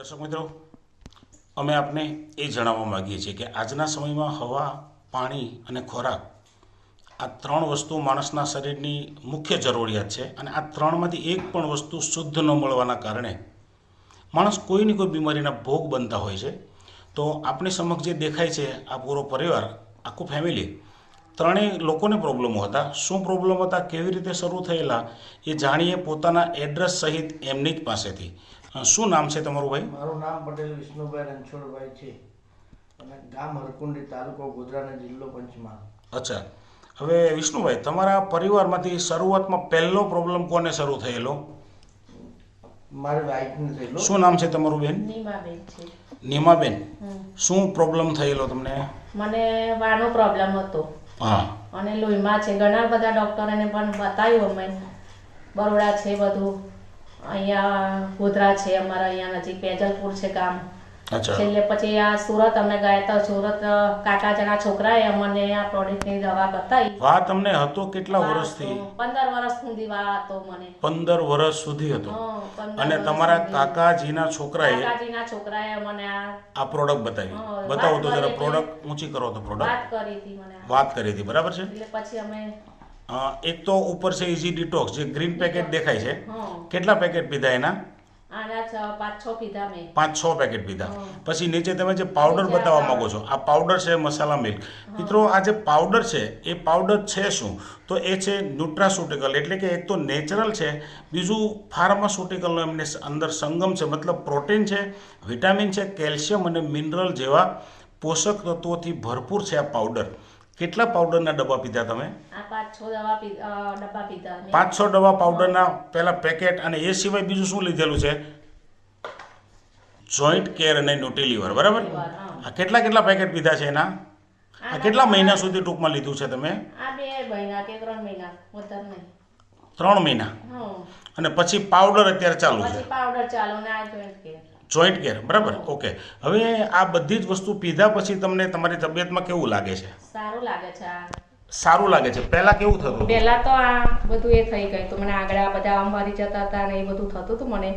દર્શક મિત્રો, અમે આપને એ જણાવવા માગીએ છીએ કે આજના સમયમાં હવા, પાણી અને ખોરાક આ ત્રણ વસ્તુ માણસના શરીરની મુખ્ય જરૂરિયાત છે અને આ ત્રણમાંથી એક પણ વસ્તુ શુદ્ધ ન મળવાના કારણે માણસ કોઈની કોઈ બીમારીના ભોગ બનતા હોય છે. તો આપણી સમક્ષ જે દેખાય છે આ પૂરો પરિવાર, આખું ફેમિલી ત્રણેય લોકોને પ્રોબ્લેમો હતા. શું પ્રોબ્લેમ હતા? કેવી રીતે શરૂ થયેલા? એ જાણીએ પોતાના એડ્રેસ સહિત એમની જ પાસેથી. શું નામ છે તમારું ભાઈ? મારું નામ પટેલ વિષ્ણુભાઈ રણછોડભાઈ છે. અને ગામ હરકુંડી તાલુકો ગોધરાના જિલ્લો પંચમહાલ. અચ્છા. હવે વિષ્ણુભાઈ તમારા પરિવારમાંથી શરૂઆતમાં પહેલો પ્રોબ્લેમ કોને શરૂ થયેલો? મારી વાઈફને થયેલો. શું નામ છે તમારું બેન? નીમાબેન છે. નીમાબેન. શું પ્રોબ્લેમ થયેલો તમને? મને વાનો પ્રોબ્લેમ હતો. હા. અને લોહીમાં છે. ઘણા બધા ડોક્ટરને પણ બતાવ્યું અમે બરોડા છે બધું. અહીંયા ગોધરા છે અમારા અહીંયા નજીક પેજલપુર છે ગામ. છેલ્લે પછી આ સુરત અમે ગયા હતા સુરત કાકા જણા છોકરાએ અમને આ પ્રોડક્ટની દવા બતાવી. વા તમને હતો કેટલા વર્ષથી? પંદર વર્ષ સુધી વા હતો મને. પંદર વર્ષ સુધી હતો. અને તમારા કાકાજી કાકાજીના છોકરાએ કાકાજીના છોકરાએ મને આ આ પ્રોડક્ટ બતાવી. બતાવો તો જરા પ્રોડક્ટ ઊંચી કરો તો પ્રોડક્ટ વાત કરી હતી મને. વાત કરી હતી બરાબર છે? એટલે પછી અમે એક તો ઉપર છે ઇઝી ડિટોક્સ જે ગ્રીન પેકેટ દેખાય છે. કેટલા પેકેટ પીધા એના? પાંચ છ પેકેટ પીધા. પછી નીચે તમે જે પાવડર બતાવવા માંગો છો આ પાવડર છે મસાલા મિલ્ક મિત્રો આ જે પાવડર છે એ પાવડર છે શું? તો એ છે ન્યુટ્રાસ્યુટિકલ એટલે કે એક તો નેચરલ છે બીજું ફાર્માસ્યુટિકલનો એમને અંદર સંગમ છે મતલબ પ્રોટીન છે વિટામિન છે કેલ્શિયમ અને મિનરલ જેવા પોષક તત્વોથી ભરપૂર છે આ પાવડર કેટલા પાવડરના ડબ્બા પીધા તમે? પાંચ છ ડબ્બા પાવડરના પહેલા પેકેટ અને એ સિવાય બીજું શું લીધેલું છે? જોઈન્ટ કેર અને ન્યુટ્રીલિવર બરાબર. આ કેટલા કેટલા પેકેટ પીધા છે એના? આ કેટલા મહિના સુધી ટૂંકમાં લીધું છે તમે? ત્રણ મહિના. અને પછી પાવડર અત્યારે ચાલુ છે? પાવડર ચાલુ ને આ જોઈન્ટ કે જોઈન્ટ કેર બરાબર? ઓકે. હવે આ બધી જ વસ્તુ પીધા પછી તમને તમારી તબિયતમાં કેવું લાગે છે? સારું લાગે છે સારું લાગે છે. પહેલા કેવું થતું? પહેલા તો આ બધું એ થઈ ગયું હતું. મને આગળ આ બધા અંબારી જતા હતા ને એ બધું થતું હતું મને.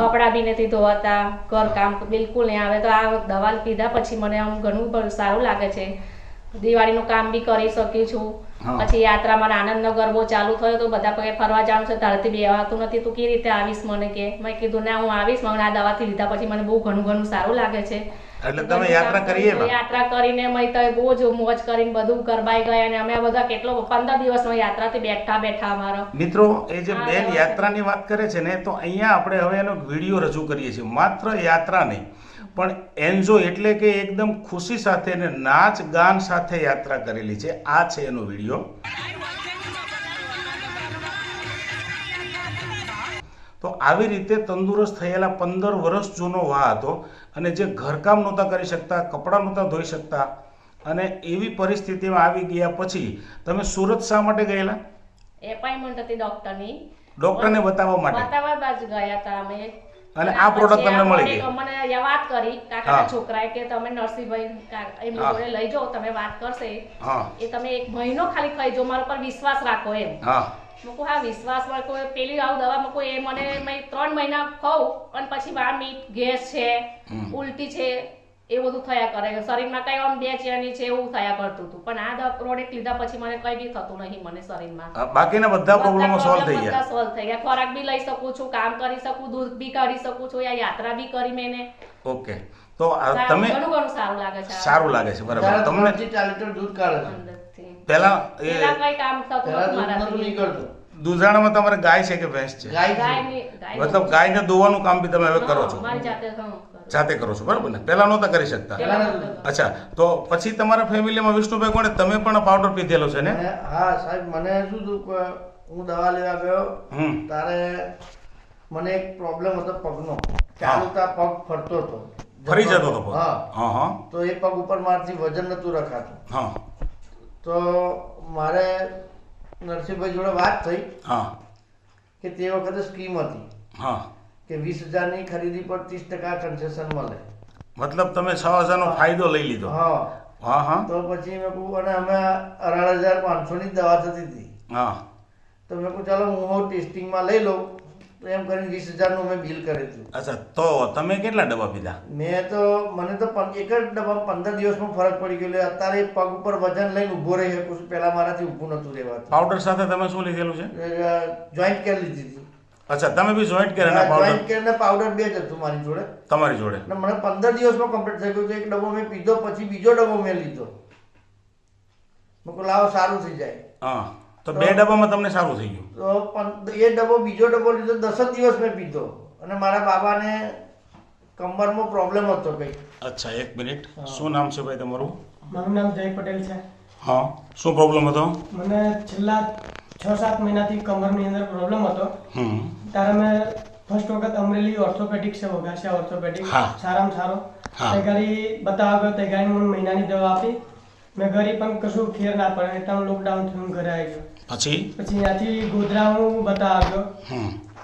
કપડાં બી નથી ધોવાતા ઘર કામ બિલકુલ નહીં આવે. તો આ દવા પીધા પછી મને આમ ઘણું સારું લાગે છે. દિવાળીનું કામ બી કરી શકી છું. પછી યાત્રામાં આનંદનો ગરબો ચાલુ થયો તો બધા પગે ફરવા જવાનું છે તારથી બેવાતું નથી. તું કેવી રીતે આવીશ મને કે? મેં કીધું ના હું આવીશ મને આ દવાથી લીધા પછી મને બહુ ઘણું ઘણું સારું લાગે છે. એટલે તમે યાત્રા કરી યાત્રા કરીને મેં તો બહુ જ મોજ કરીને બધું ગરબાઈ ગયા અને અમે બધા કેટલો પંદર દિવસનો યાત્રાથી બેઠા બેઠા અમારો. મિત્રો એ જે બેન. યાત્રાની વાત કરે છે ને તો અહીંયા આપણે હવે એનો વીડિયો રજૂ કરીએ છીએ. માત્ર યાત્રા નહીં. પણ એન્જો એટલે કે એકદમ ખુશી સાથે અને નાચ ગાન સાથે યાત્રા કરેલી છે. આ છે એનો વીડિયો. તો આવી રીતે તંદુરસ્ત થયેલા પંદર વર્ષ જૂનો વા હતો અને જે ઘરકામ નહોતા કરી શકતા કપડાં નહોતા ધોઈ શકતા અને એવી પરિસ્થિતિમાં આવી ગયા પછી તમે સુરત શા માટે ગયેલા? એપોઇન્ટમેન્ટ હતી ડોક્ટરની. ડોક્ટરને બતાવવા માટે. બતાવવા બાજુ ગયા હતા અમે. અને આ પ્રોડક્ટ તમને મળી ગઈ? મને વાત કરી કાકા કાકાના છોકરાએ કે તમે નરસિંહભાઈ એમની હા. જોડે લઈ જાઓ તમે વાત કરશે એ તમે એક મહિનો ખાલી ખાઈ જો મારા પર વિશ્વાસ રાખો એમ મૂકું હા વિશ્વાસ રાખો પેલી આવું દવા મૂકું એ મને ત્રણ મહિના ખાઉં અને પછી વામિટ ગેસ છે. ઉલટી છે એ બધું થયા કરે શરીરમાં કઈ આમ બેચેની છે એવું થયા કરતું હતું. પણ આ પ્રોડક્ટ લીધા પછી મને કઈ બી થતું નહીં મને શરીરમાં. બાકીના બધા પ્રોબ્લેમો સોલ્વ થઈ ગયા. સોલ્વ થઈ ગયા. ખોરાક બી લઈ શકું છું કામ કરી શકું દૂધ બી કાઢી શકું છું યા યાત્રા બી કરી મેને. ઓકે. તો તમે ઘણું ઘણું સારું લાગે છે સારું લાગે છે બરાબર. તમને ત્રણથી ચાર લીટર દૂધ કાઢે છે. પહેલા એ કઈ કામ થતું દૂધ મારાથી. દૂધાણામાં તમારે ગાય છે કે ભેંસ છે? ગાય છે. મતલબ ગાયને દોવાનું કામ બી તમે હવે કરો છો? જાતે હા, કરું. જાતે કરો છો બરાબર ને? પહેલા નહોતા કરી શકતા? પેલા પહેલા નતું. અચ્છા તો પછી તમારા ફેમિલીમાં વિષ્ણુભાઈ કોણે તમે પણ પાવડર પીધેલો છે ને? હા સાહેબ મને શું થયું કે હું દવા લેવા ગયો હમ. તારે મને એક પ્રોબ્લેમ હતો પગનો. ચાલતા પગ ફરતો હતો. ફરી જતો હતો હા. હા હા. તો એ પગ ઉપર મારથી વજન નતું રખાતું. હા. તો મારે નરસિંહભાઈ જોડે વાત થઈ હા. કે તે વખતે સ્કીમ હતી હા. કે વીસ હજારની ખરીદી પર ત્રીસ ટકા કન્સેશન મળે. મતલબ તમે છ હજારનો ફાયદો લઈ લીધો? હા. હા હા. તો પછી મેં કહું અને અમે અઢાર હજાર પાંચસોની જ દવા થતી હતી. હા. તો મેં કહું ચાલો હું ટેસ્ટિંગમાં લઈ લઉં. તો એમ કરીને વીસ હજારનું મેં બિલ કર્યું હતું. અચ્છા તો તમે કેટલા ડબ્બા પીધા? મેં તો મને તો એક જ ડબ્બા પંદર દિવસમાં ફરક પડી ગયો એટલે અત્યારે પગ ઉપર વજન લઈને ઊભો રહી શકું છું. પહેલાં મારાથી ઊભું નહોતું રહેવાતું. પાવડર સાથે તમે શું લીધેલું છે? જોઈન્ટ કેર લીધી હતી. અચ્છા તમે બી જોઈન્ટ કેર અને પાવડર જોઈન્ટ કેર ને પાવડર બે જ હતું મારી જોડે. તમારી જોડે? અને મને પંદર દિવસમાં કમ્પ્લીટ થઈ ગયું એક ડબ્બો મેં પીધો પછી બીજો ડબ્બો મેં લીધો. મેં લાવો સારું થઈ જાય. હા. તો બે ડબ્બામાં તમને સારું થઈ ગયું. તો એ ડબ્બો બીજો ડબ્બો લીધો દસ જ દિવસ મેં પીધો. અને મારા બાબાને કમરમાં પ્રોબ્લેમ હતો કંઈક. અચ્છા એક મિનિટ. શું નામ છે ભાઈ તમારું? મારું નામ જય પટેલ છે. હા શું પ્રોબ્લેમ હતો? મને છેલ્લા છ સાત મહિનાથી કમરની અંદર પ્રોબ્લેમ હતો. ત્યારે મેં ફર્સ્ટ વખત અમરેલી ઓર્થોપેડિક છે વઘાસિયા ઓર્થોપેડિક હા. સારામાં સારો. તે ઘડી બતાવ્યો તે ઘડી મને મહિનાની દવા આપી. મેં ઘરે પણ કશું ફેર ના પડે. ત્યાં લોકડાઉન થયું ઘરે આવી ગયો પછી? પછી ત્યાંથી ગોધરા હું બતા આવ્યો.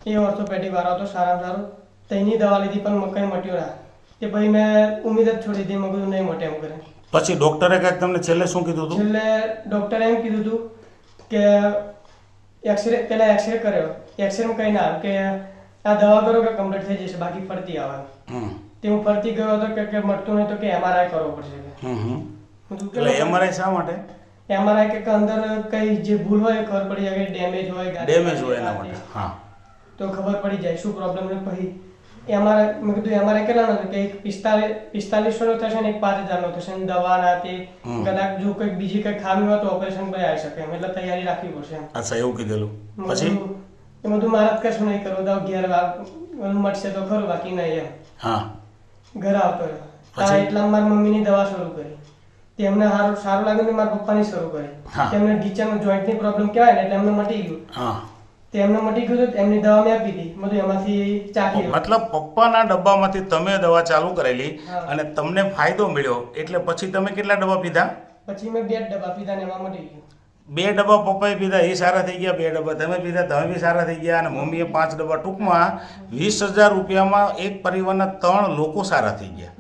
એ ઓર્થોપેડિક વાળો હતો સારામાં સારો. તેની દવા લીધી પણ મકાઈ મટ્યો ના કે પછી મેં ઉમેદ જ છોડી દીધી મગજ નહીં મટે એમ કરે પછી ડોક્ટરે કાંઈક તમને છેલ્લે શું કીધું હતું? છેલ્લે ડોક્ટરે એમ કીધું હતું કે એક્સરે પેલા એક્સરે કર્યો. એક્સરેમાં કંઈ ના કે આ દવા કરો કે કમ્પ્લીટ થઈ જશે બાકી ફરતી આવે તે હું ફરતી ગયો હતો કે મટતું નહીં તો કે એમઆરઆઈ કરવો પડશે. એટલે એમઆરઆઈ શા માટે? એમઆરઆઈ કે અંદર કઈ જે ભૂલ હોય ખબર પડી જાય કે ડેમેજ હોય ડેમેજ હોય એના માટે હા. તો ખબર પડી જાય શું પ્રોબ્લેમ છે પછી. એમઆરઆઈ મેં કીધું એમઆરઆઈ કેટલાનો કે એક પિસ્તાલીસ પિસ્તાલીસોનો થશે ને એક પાંચ હજારનો થશે. ને દવા ના તે કદાચ જો કંઈક બીજી કંઈક ખામી હોય તો ઓપરેશન પર આવી શકે. એમ એટલે તૈયારી રાખવી પડશે અચ્છા એવું કીધેલું. પછી? કીધું, એ બધું મારે કશું નહીં કરવું દાવ ઘેર વાગ મળશે તો ખરું બાકી નહીં એમ. હા. ઘરે આવતો રહ્યો? એટલા મારી મમ્મીની દવા શરૂ કરી. તેમને સારું સારું લાગ્યું ને મારા પપ્પાની શરૂ કરી. તેમને ઢીચાનો જોઈન્ટની પ્રોબ્લેમ કહેવાય ને એટલે એમને મટી ગયું. તેમને મટી ગયું તો એમની દવા મેં આપી હતી બધું એમાંથી ચાખી મતલબ પપ્પાના ડબ્બામાંથી તમે દવા ચાલુ કરેલી અને તમને ફાયદો મળ્યો. એટલે પછી તમે કેટલા ડબ્બા પીધા? પછી મેં બે ડબ્બા પીધા ને એમાં મટી ગયું. બે ડબ્બા પપ્પાએ પીધા એ સારા થઈ ગયા. બે ડબ્બા તમે પીધા તમે બી સારા થઈ ગયા અને મમ્મીએ પાંચ ડબ્બા ટૂંકમાં વીસ હજાર રૂપિયામાં એક પરિવારના ત્રણ લોકો સારા થઈ ગયા.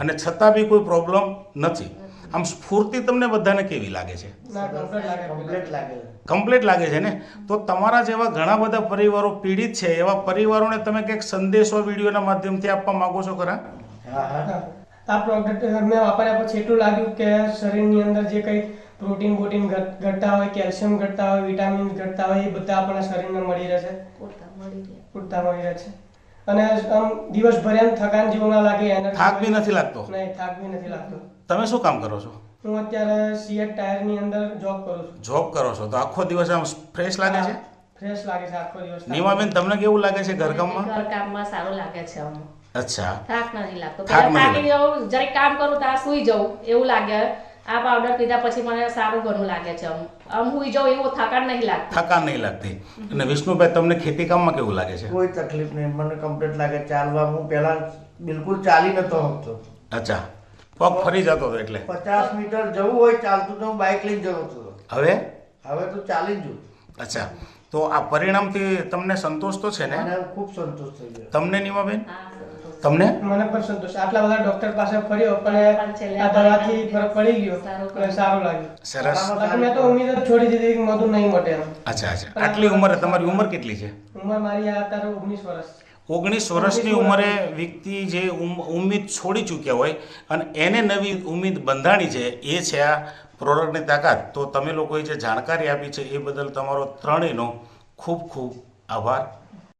અને છતાં બી કોઈ પ્રોબ્લેમ નથી. આમ સ્ફૂર્તિ તમને બધાને કેવી લાગે છે? ના કમ્પ્લીટ લાગે કમ્પ્લીટ લાગે. કમ્પ્લીટ લાગે છે ને? તો તમારા જેવા ઘણા બધા પરિવારો પીડિત છે એવા પરિવારોને તમે કંઈક સંદેશો વિડીયોના માધ્યમથી આપવા માંગો છો ખરા? હા હા. હા. આ પ્રોડક્ટ મેં વાપર્યા પછી એટલું લાગ્યું કે શરીરની અંદર જે કંઈ પ્રોટીન પ્રોટીન ઘટતા હોય કેલ્શિયમ ઘટતા હોય વિટામિન ઘટતા હોય એ બધા આપણા શરીરને મળી રહે છે. પૂરતા મળી રહે. છે. અને આમ દિવસભર એમ થકાન જેવું ના લાગે થાક બી નથી લાગતો? નહીં થાક બી નથી લાગતો. તમે શું કામ કરો છો? હું અત્યારે સીએટ ટાયરની અંદર જોબ કરું છું. જોબ કરો છો. તો આખો દિવસ આમ ફ્રેશ લાગે છે? ફ્રેશ લાગે છે આખો દિવસ. નીમાબેન તમને કેવું લાગે છે ઘરકામમાં? ઘરકામમાં સારું લાગે છે અમને અચ્છા. થાક નથી લાગતો. થાક જાઉં જરીક કામ કરું ત્યાં સુઈ જાઉં. એવું લાગે. આ પાવડર પીધા પછી મને સારું ઘણું લાગે છે આમ. આમ સુઈ જાઉં એવું થકાન નહીં લાગતું. થકાન નહીં લાગતી. અને વિષ્ણુભાઈ તમને ખેતી કામમાં કેવું લાગે છે? કોઈ તકલીફ નહીં. મને કમ્પ્લીટ લાગે. ચાલવા હું પહેલા બિલકુલ ચાલી નતો હતો. અચ્છા. પગ ફરી જતો હતો એટલે. પચાસ મીટર જવું હોય ચાલતું તો હું બાઇક લઈને જતો હતો. હવે? હવે તો ચાલી જ અચ્છા. તો આ પરિણામથી તમને સંતોષ તો છે ને? ખૂબ સંતોષ થઈ ગયો. તમને નીમાબેન? તમને? મને પણ સંતોષ. આટલા બધા ડોક્ટર પાસે ફર્યો પણ આ દવાથી ફરક પડી ગયો. સારું અને સારું લાગ્યું. સરસ. મેં તો ઉમ્મીદ જ છોડી દીધી કે મધુ નહીં મટે અચ્છા અચ્છા. આટલી ઉંમર તમારી ઉંમર કેટલી છે? ઉંમર મારી આ અત્યારે ઓગણીસ વર્ષ. ઓગણીસ વર્ષની ઉંમરે વ્યક્તિ જે ઉમ- ઉમ્મીદ છોડી ચૂક્યા હોય અને એને નવી ઉમ્મીદ બંધાણી છે એ છે આ પ્રોડક્ટની તાકાત. તો તમે લોકોએ જે જાણકારી આપી છે એ બદલ તમારો ત્રણેયનો ખૂબ ખૂબ આભાર.